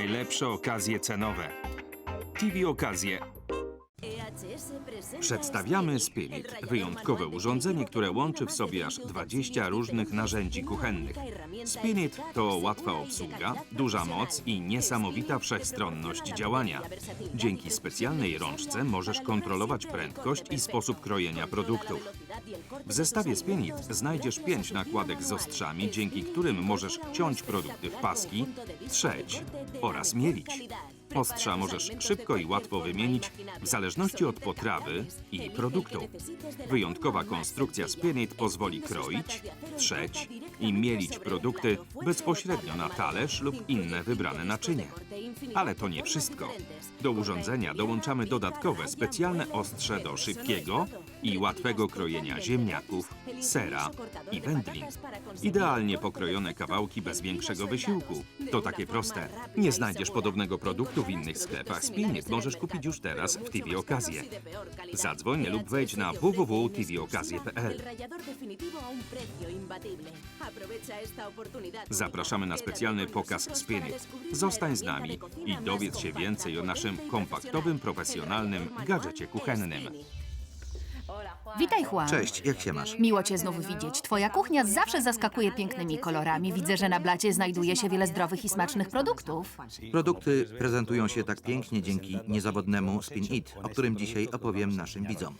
Najlepsze okazje cenowe. TV Okazje. Przedstawiamy Spirit, wyjątkowe urządzenie, które łączy w sobie aż 20 różnych narzędzi kuchennych. Spirit to łatwa obsługa, duża moc i niesamowita wszechstronność działania. Dzięki specjalnej rączce możesz kontrolować prędkość i sposób krojenia produktów. W zestawie Spirit znajdziesz 5 nakładek z ostrzami, dzięki którym możesz ciąć produkty w paski, trzeć oraz mielić. Ostrza możesz szybko i łatwo wymienić w zależności od potrawy i produktu. Wyjątkowa konstrukcja Spirit pozwoli kroić, trzeć i mielić produkty bezpośrednio na talerz lub inne wybrane naczynie. Ale to nie wszystko. Do urządzenia dołączamy dodatkowe specjalne ostrze do szybkiego i łatwego krojenia ziemniaków, sera i wędlin. Idealnie pokrojone kawałki bez większego wysiłku. To takie proste. Nie znajdziesz podobnego produktu w innych sklepach. Spirit możesz kupić już teraz w TV Okazję. Zadzwoń lub wejdź na www.tvokazje.pl. Zapraszamy na specjalny pokaz Spirit. Zostań z nami i dowiedz się więcej o naszym kompaktowym, profesjonalnym gadżecie kuchennym. Witaj, Juan. Cześć, jak się masz? Miło cię znów widzieć. Twoja kuchnia zawsze zaskakuje pięknymi kolorami. Widzę, że na blacie znajduje się wiele zdrowych i smacznych produktów. Produkty prezentują się tak pięknie dzięki niezawodnemu Spin It, o którym dzisiaj opowiem naszym widzom.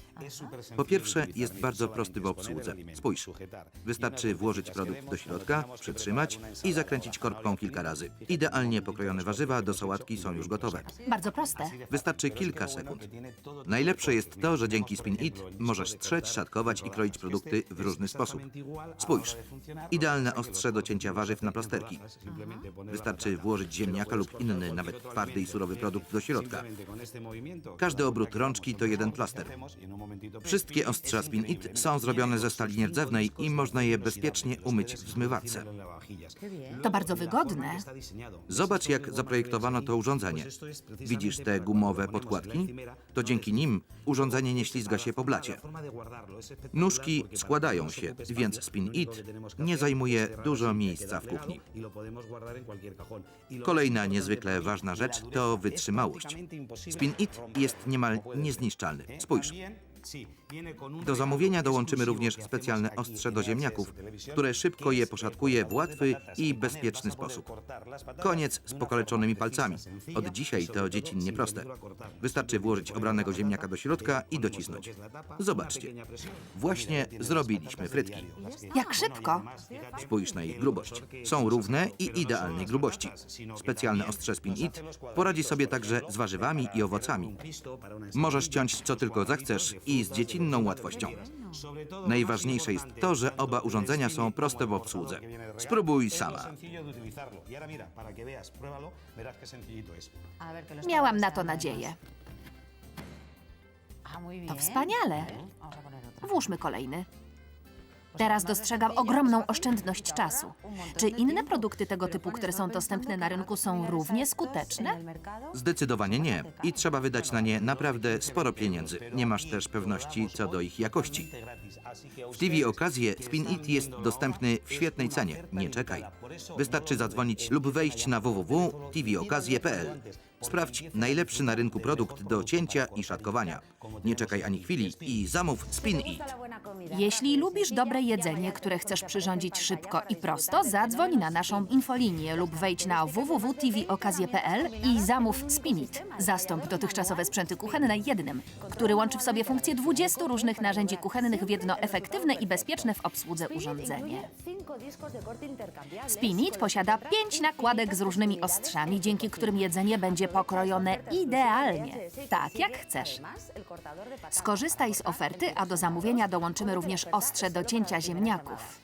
Po pierwsze, jest bardzo prosty w obsłudze. Spójrz, wystarczy włożyć produkt do środka, przytrzymać i zakręcić korbką kilka razy. Idealnie pokrojone warzywa do sałatki są już gotowe. Bardzo proste. Wystarczy kilka sekund. Najlepsze jest to, że dzięki Spin It możesz strzeć, szatkować i kroić produkty w różny sposób. Spójrz, idealne ostrze do cięcia warzyw na plasterki. Wystarczy włożyć ziemniaka lub inny, nawet twardy i surowy produkt do środka. Każdy obrót rączki to jeden plaster. Wszystkie ostrza Spin It są zrobione ze stali nierdzewnej i można je bezpiecznie umyć w zmywarce. To bardzo wygodne. Zobacz, jak zaprojektowano to urządzenie. Widzisz te gumowe podkładki? To dzięki nim urządzenie nie ślizga się po blacie. Nóżki składają się, więc Spin It nie zajmuje dużo miejsca w kuchni. Kolejna niezwykle ważna rzecz to wytrzymałość. Spin It jest niemal niezniszczalny. Spójrz. Do zamówienia dołączymy również specjalne ostrze do ziemniaków, które szybko je poszatkuje w łatwy i bezpieczny sposób. Koniec z pokaleczonymi palcami. Od dzisiaj to dziecinnie proste. Wystarczy włożyć obranego ziemniaka do środka i docisnąć. Zobaczcie. Właśnie zrobiliśmy frytki. Jak szybko. Spójrz na ich grubość. Są równe i idealnej grubości. Specjalne ostrze Spin It poradzi sobie także z warzywami i owocami. Możesz ciąć co tylko zechcesz i z dziecinną łatwością. Najważniejsze jest to, że oba urządzenia są proste w obsłudze. Spróbuj sama. Miałam na to nadzieję. To wspaniale. Włóżmy kolejny. Teraz dostrzegam ogromną oszczędność czasu. Czy inne produkty tego typu, które są dostępne na rynku, są równie skuteczne? Zdecydowanie nie. I trzeba wydać na nie naprawdę sporo pieniędzy. Nie masz też pewności co do ich jakości. W TV Okazję Spin It jest dostępny w świetnej cenie. Nie czekaj. Wystarczy zadzwonić lub wejść na www.tvokazje.pl. Sprawdź najlepszy na rynku produkt do cięcia i szatkowania. Nie czekaj ani chwili i zamów Spin It. Jeśli lubisz dobre jedzenie, które chcesz przyrządzić szybko i prosto, zadzwoń na naszą infolinię lub wejdź na www.tvokazje.pl i zamów Spinit. Zastąp dotychczasowe sprzęty kuchenne jednym, który łączy w sobie funkcje 20 różnych narzędzi kuchennych w jedno efektywne i bezpieczne w obsłudze urządzenie. Spinit posiada 5 nakładek z różnymi ostrzami, dzięki którym jedzenie będzie pokrojone idealnie, tak jak chcesz. Skorzystaj z oferty, a do zamówienia dołączymy również ostrze do cięcia ziemniaków.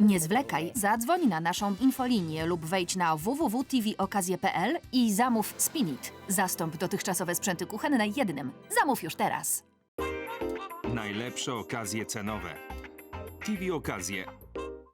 Nie zwlekaj, zadzwoń na naszą infolinię lub wejdź na www.tvokazje.pl i zamów Spinit. Zastąp dotychczasowe sprzęty kuchenne jednym. Zamów już teraz. Najlepsze okazje cenowe. TV Okazje.